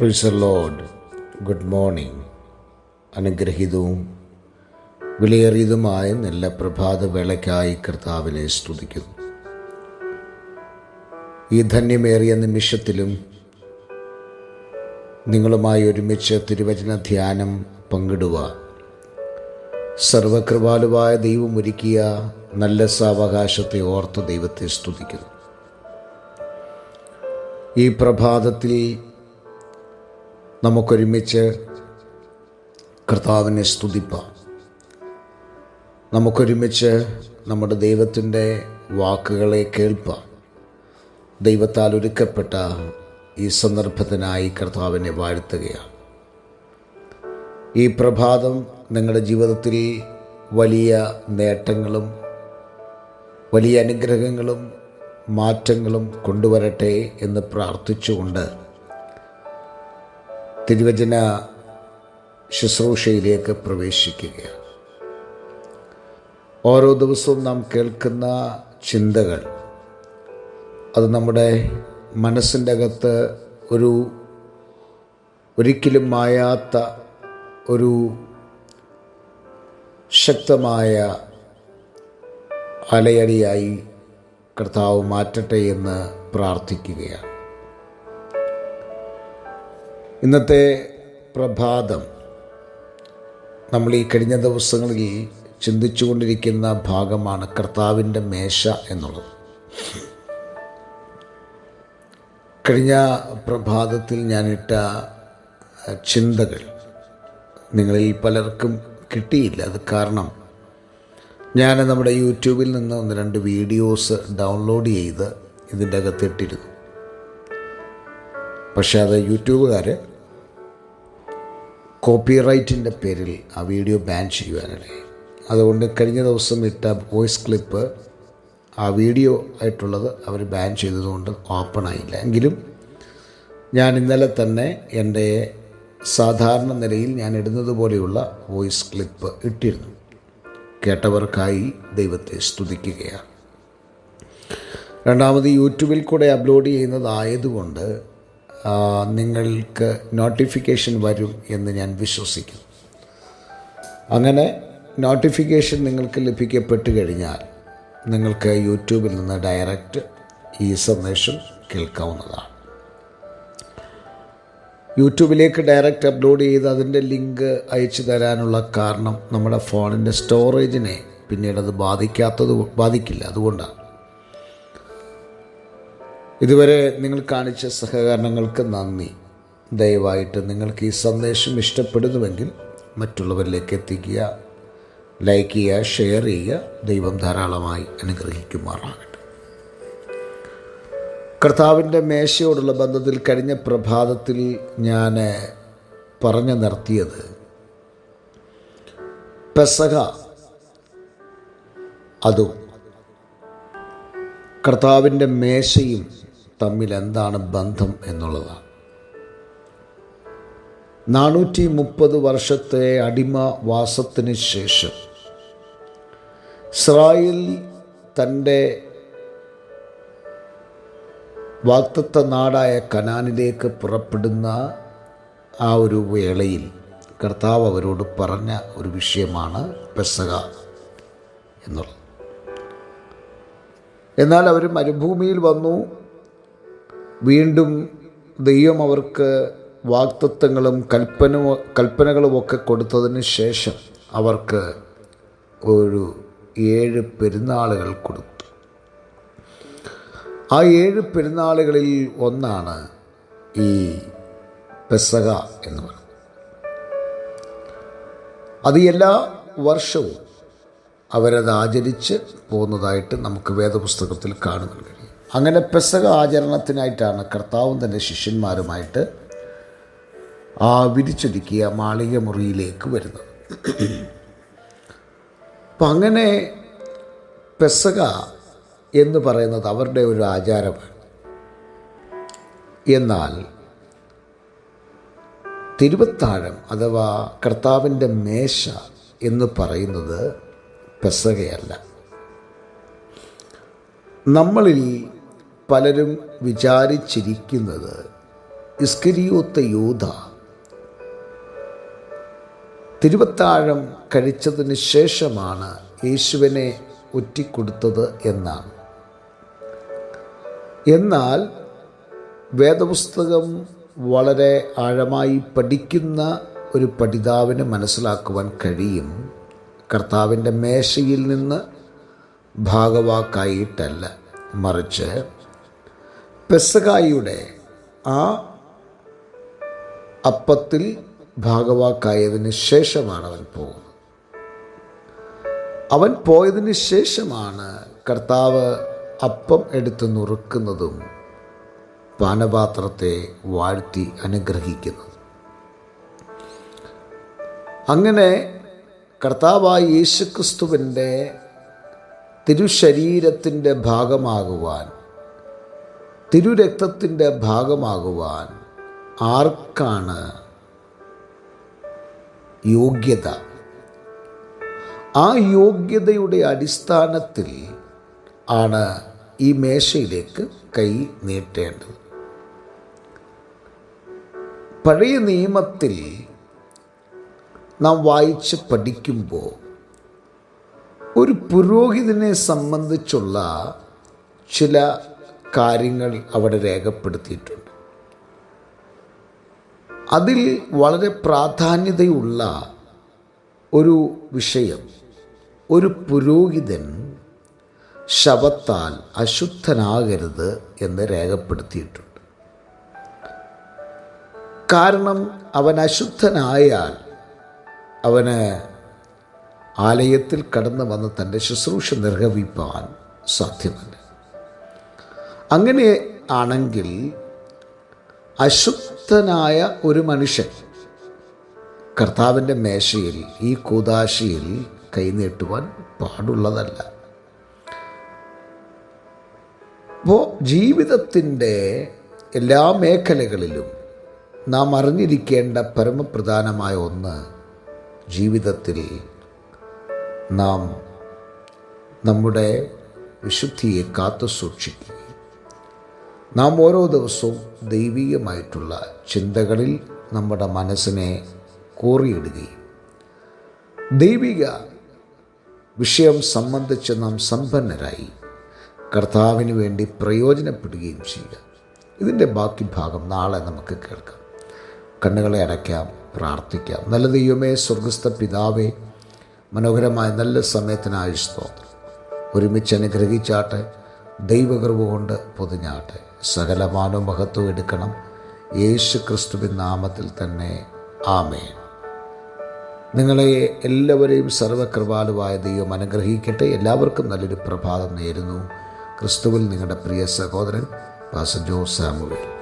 പ്രിസർ lord good morning അനുഗ്രഹീതവും വിലയേറിയതുമായ നല്ല പ്രഭാത വേളയ്ക്കായി കർത്താവിനെ സ്തുതിക്കുന്നു. ഈ ധന്യമേറിയ നിമിഷത്തിലും നിങ്ങളുമായി ഒരുമിച്ച് തിരുവചന ധ്യാനം പങ്കിടുവാൻ സർവകൃപാലുവായ ദൈവം ഒരുക്കിയ നല്ല സാവകാശത്തെ ഓർത്ത് ദൈവത്തെ സ്തുതിക്കുന്നു. ഈ പ്രഭാതത്തിൽ നമുക്കൊരുമിച്ച് കർത്താവിനെ സ്തുതിപ്പാം. നമുക്കൊരുമിച്ച് നമ്മുടെ ദൈവത്തിന്റെ വാക്കുകളെ കേൾപ്പാം. ദൈവത്താൽ ഒരുക്കപ്പെട്ട ഈ സന്ദർഭത്തിനായി കർത്താവിനെ വാഴ്ത്തുകയാണ്. ഈ പ്രഭാതം നിങ്ങളുടെ ജീവിതത്തിൽ വലിയ നേട്ടങ്ങളും വലിയ അനുഗ്രഹങ്ങളും മാറ്റങ്ങളും കൊണ്ടുവരട്ടെ എന്ന് പ്രാർത്ഥിച്ചുകൊണ്ട് തിരുവചന ശുശ്രൂഷയിലേക്ക് പ്രവേശിക്കുകയാണ്. ഓരോ ദിവസവും നാം കേൾക്കുന്ന ചിന്തകൾ അത് നമ്മുടെ മനസ്സിന്റെ അകത്ത് ഒരു ഒരിക്കലും മായാത്ത ഒരു ശക്തമായ അലയടിയായി കർത്താവ് മാറ്റട്ടെ എന്ന് പ്രാർത്ഥിക്കുകയാണ്. ഇന്നത്തെ പ്രഭാതം. നമ്മൾ ഈ കഴിഞ്ഞ ദിവസങ്ങളിൽ ചിന്തിച്ചുകൊണ്ടിരിക്കുന്ന ഭാഗമാണ് കർത്താവിന്റെ മേശ എന്നുള്ളത്. കഴിഞ്ഞ പ്രഭാതത്തിൽ ഞാനിട്ട ചിന്തകൾ നിങ്ങളിൽ പലർക്കും കിട്ടിയില്ല. അത് കാരണം ഞാൻ നമ്മുടെ യൂട്യൂബിൽ നിന്ന് ഒന്ന് രണ്ട് വീഡിയോസ് ഡൗൺലോഡ് ചെയ്ത് ഇതിന്റെ അകത്തിട്ടിരുന്നു പക്ഷേ അത് യൂട്യൂബുകാർ കോപ്പിറൈറ്റിന്റെ പേരിൽ ആ വീഡിയോ ബാൻ ചെയ്യുവാനിടയായി. അതുകൊണ്ട് കഴിഞ്ഞ ദിവസം ഇട്ട വോയിസ് ക്ലിപ്പ് ആ വീഡിയോ ആയിട്ടുള്ളത് അവർ ബാൻ ചെയ്തതുകൊണ്ട് ഓപ്പൺ ആയില്ല എങ്കിലും ഞാൻ ഇന്നലെ തന്നെ എന്റെ സാധാരണ നിലയിൽ ഞാൻ ഇടുന്നത് പോലെയുള്ള വോയിസ് ക്ലിപ്പ് ഇട്ടിരുന്നു. കേട്ടവർക്കായി ദൈവത്തെ സ്തുതിക്കുകയാണ്. രണ്ടാമത് യൂട്യൂബിൽ കൂടെ അപ്ലോഡ് ചെയ്യുന്നതായതുകൊണ്ട് നിങ്ങൾക്ക് നോട്ടിഫിക്കേഷൻ വരും എന്ന് ഞാൻ വിശ്വസിക്കുന്നു. അങ്ങനെ നോട്ടിഫിക്കേഷൻ നിങ്ങൾക്ക് ലഭിക്കപ്പെട്ട് കഴിഞ്ഞാൽ നിങ്ങൾക്ക് യൂട്യൂബിൽ നിന്ന് ഡയറക്റ്റ് ഈ സന്ദേശം കേൾക്കാവുന്നതാണ്. യൂട്യൂബിലേക്ക് ഡയറക്റ്റ് അപ്ലോഡ് ചെയ്ത് അതിന്റെ ലിങ്ക് അയച്ചു തരാനുള്ള കാരണം നമ്മുടെ ഫോണിന്റെ സ്റ്റോറേജിനെ പിന്നീട് അത് ബാധിക്കാത്തത് ബാധിക്കില്ല. അതുകൊണ്ടാണ്. ഇതുവരെ നിങ്ങൾ കാണിച്ച സഹകരണങ്ങൾക്ക് നന്ദി. ദയവായിട്ട് നിങ്ങൾക്ക് ഈ സന്ദേശം ഇഷ്ടപ്പെടുന്നുവെങ്കിൽ മറ്റുള്ളവരിലേക്ക് എത്തിക്കുക ലൈക്ക് ചെയ്യുക ഷെയർ ചെയ്യുക. ദൈവം ധാരാളമായി അനുഗ്രഹിക്കുമാറാകട്ടെ. കർത്താവിന്റെ മേശയോടുള്ള ബന്ധത്തിൽ കഴിഞ്ഞ പ്രഭാതത്തിൽ ഞാൻ പറഞ്ഞു നിർത്തിയത് പെസക അതും കർത്താവിന്റെ മേശയും തമ്മിൽ എന്താണ് ബന്ധം എന്നുള്ളതാണ് നാനൂറ്റി മുപ്പത് വർഷത്തെ അടിമവാസത്തിന് ശേഷം ഇസ്രായേൽ തന്റെ വാക്തത്വ നാടായ കനാനിലേക്ക് പുറപ്പെടുന്ന ആ ഒരു വേളയിൽ കർത്താവ് അവരോട് പറഞ്ഞ ഒരു വിഷയമാണ് പെസക എന്നുള്ളത്. എന്നാൽ അവർ മരുഭൂമിയിൽ വന്നു. വീണ്ടും ദൈവം അവർക്ക് വാക്തത്വങ്ങളും കൽപ്പന കൽപ്പനകളുമൊക്കെ കൊടുത്തതിന് ശേഷം അവർക്ക് ഒരു ഏഴ് പെരുന്നാളുകൾ കൊടുത്തു. ആ ഏഴ് പെരുന്നാളുകളിൽ ഒന്നാണ് ഈ പെസക എന്ന് പറയുന്നത്. അത് എല്ലാ വർഷവും അവരത് ആചരിച്ച് പോകുന്നതായിട്ട് നമുക്ക് വേദപുസ്തകത്തിൽ കഴിയും അങ്ങനെ പെസക ആചരണത്തിനായിട്ടാണ് കർത്താവും തന്റെ ശിഷ്യന്മാരുമായിട്ട് ആ വിരിച്ചൊരുക്കിയ മാളിക മുറിയിലേക്ക് വരുന്നത്. അപ്പം അങ്ങനെ പെസക എന്ന് പറയുന്നത് അവരുടെ ഒരു ആചാരമാണ്. എന്നാൽ തിരുവത്താഴം അഥവാ കർത്താവിന്റെ മേശ എന്ന് പറയുന്നത് പെസകയല്ല. നമ്മളിൽ പലരും വിചാരിച്ചിരിക്കുന്നത് ഇസ്കരിയോത്ത യൂത തിരുവത്താഴം കഴിച്ചതിന് ശേഷമാണ് യേശുവിനെ ഒറ്റിക്കൊടുത്തത് എന്നാണ്. എന്നാൽ വേദപുസ്തകം വളരെ ആഴമായി പഠിക്കുന്ന ഒരു പഠിതാവിന് മനസ്സിലാക്കുവാൻ കഴിയും. കർത്താവിന്റെ മേശയിൽ നിന്ന് ഭാഗവാക്കായിട്ടല്ല മറിച്ച് പെസകായിയുടെ ആ അപ്പത്തിൽ ഭാഗവാക്കായതിന് ശേഷമാണ് അവൻ പോകുന്നത്. അവൻ പോയതിന് ശേഷമാണ് കർത്താവ് അപ്പം എടുത്ത് നുറുക്കുന്നതും പാനപാത്രത്തെ വാഴ്ത്തി അനുഗ്രഹിക്കുന്നത്. അങ്ങനെ കർത്താവായ യേശുക്രിസ്തുവിന്റെ തിരുശരീരത്തിന്റെ ഭാഗമാകുവാൻ തിരുരക്തത്തിന്റെ ഭാഗമാകുവാൻ ആർക്കാണ് യോഗ്യത? ആ യോഗ്യതയുടെ അടിസ്ഥാനത്തിൽ ആണ് ഈ മേശയിലേക്ക് കൈ നീട്ടേണ്ടത്. പഴയ നിയമത്തിൽ നാം വായിച്ച് പഠിക്കുമ്പോൾ ഒരു പുരോഹിതനെ സംബന്ധിച്ചുള്ള ചില കാര്യങ്ങൾ അവിടെ രേഖപ്പെടുത്തിയിട്ടുണ്ട്. അതിൽ വളരെ പ്രാധാന്യതയുള്ള ഒരു വിഷയം ഒരു പുരോഹിതൻ ശവത്താൽ അശുദ്ധനാകരുത് എന്ന് രേഖപ്പെടുത്തിയിട്ടുണ്ട്. കാരണം അവൻ അശുദ്ധനായാൽ അവന് ആലയത്തിൽ കടന്നു വന്ന് തന്റെ ശുശ്രൂഷ നിർവഹിപ്പാൻ സാധ്യമല്ല. അങ്ങനെ ആണെങ്കിൽ അശുദ്ധനായ ഒരു മനുഷ്യൻ കർത്താവിന്റെ മേശയിൽ ഈ കൂതാശിയിൽ കൈനീട്ടുവാൻ പാടുള്ളതല്ല. അപ്പോൾ ജീവിതത്തിന്റെ എല്ലാ മേഖലകളിലും നാം അറിഞ്ഞിരിക്കേണ്ട പരമപ്രധാനമായ ഒന്ന് ജീവിതത്തിൽ നാം നമ്മുടെ വിശുദ്ധിയെ കാത്തു സൂക്ഷിക്കുകയും നാം ഓരോ ദിവസവും ദൈവീകമായിട്ടുള്ള ചിന്തകളിൽ നമ്മുടെ മനസ്സിനെ കോറിയിടുകയും ദൈവിക വിഷയം സംബന്ധിച്ച് നാം സമ്പന്നരായി കർത്താവിന് വേണ്ടി പ്രയോജനപ്പെടുകയും ചെയ്യുക. ഇതിന്റെ ബാക്കി ഭാഗം നാളെ നമുക്ക് കേൾക്കാം. കണ്ണുകളെ അടയ്ക്കാം പ്രാർത്ഥിക്കാം. നല്ല ദൈവമേ സ്വർഗസ്ഥ പിതാവേ മനോഹരമായ നല്ല സമയത്തിനായി ഒരുമിച്ച് അനുഗ്രഹിച്ചാട്ടെ ദൈവകൃപ കൊണ്ട് പൊതിഞ്ഞാട്ടെ. സകലമാനോ മഹത്വം എടുക്കണം. യേശു ക്രിസ്തുവിൻ നാമത്തിൽ തന്നെ ആമേൻ. നിങ്ങളെ എല്ലാവരെയും സർവകൃപാലുവായ ദൈവം അനുഗ്രഹിക്കട്ടെ. എല്ലാവർക്കും നല്ലൊരു പ്രഭാതം നേരുന്നു. ക്രിസ്തുവിൽ നിങ്ങളുടെ പ്രിയ സഹോദരൻ പാസ ജോസ് സാമുവേൽ.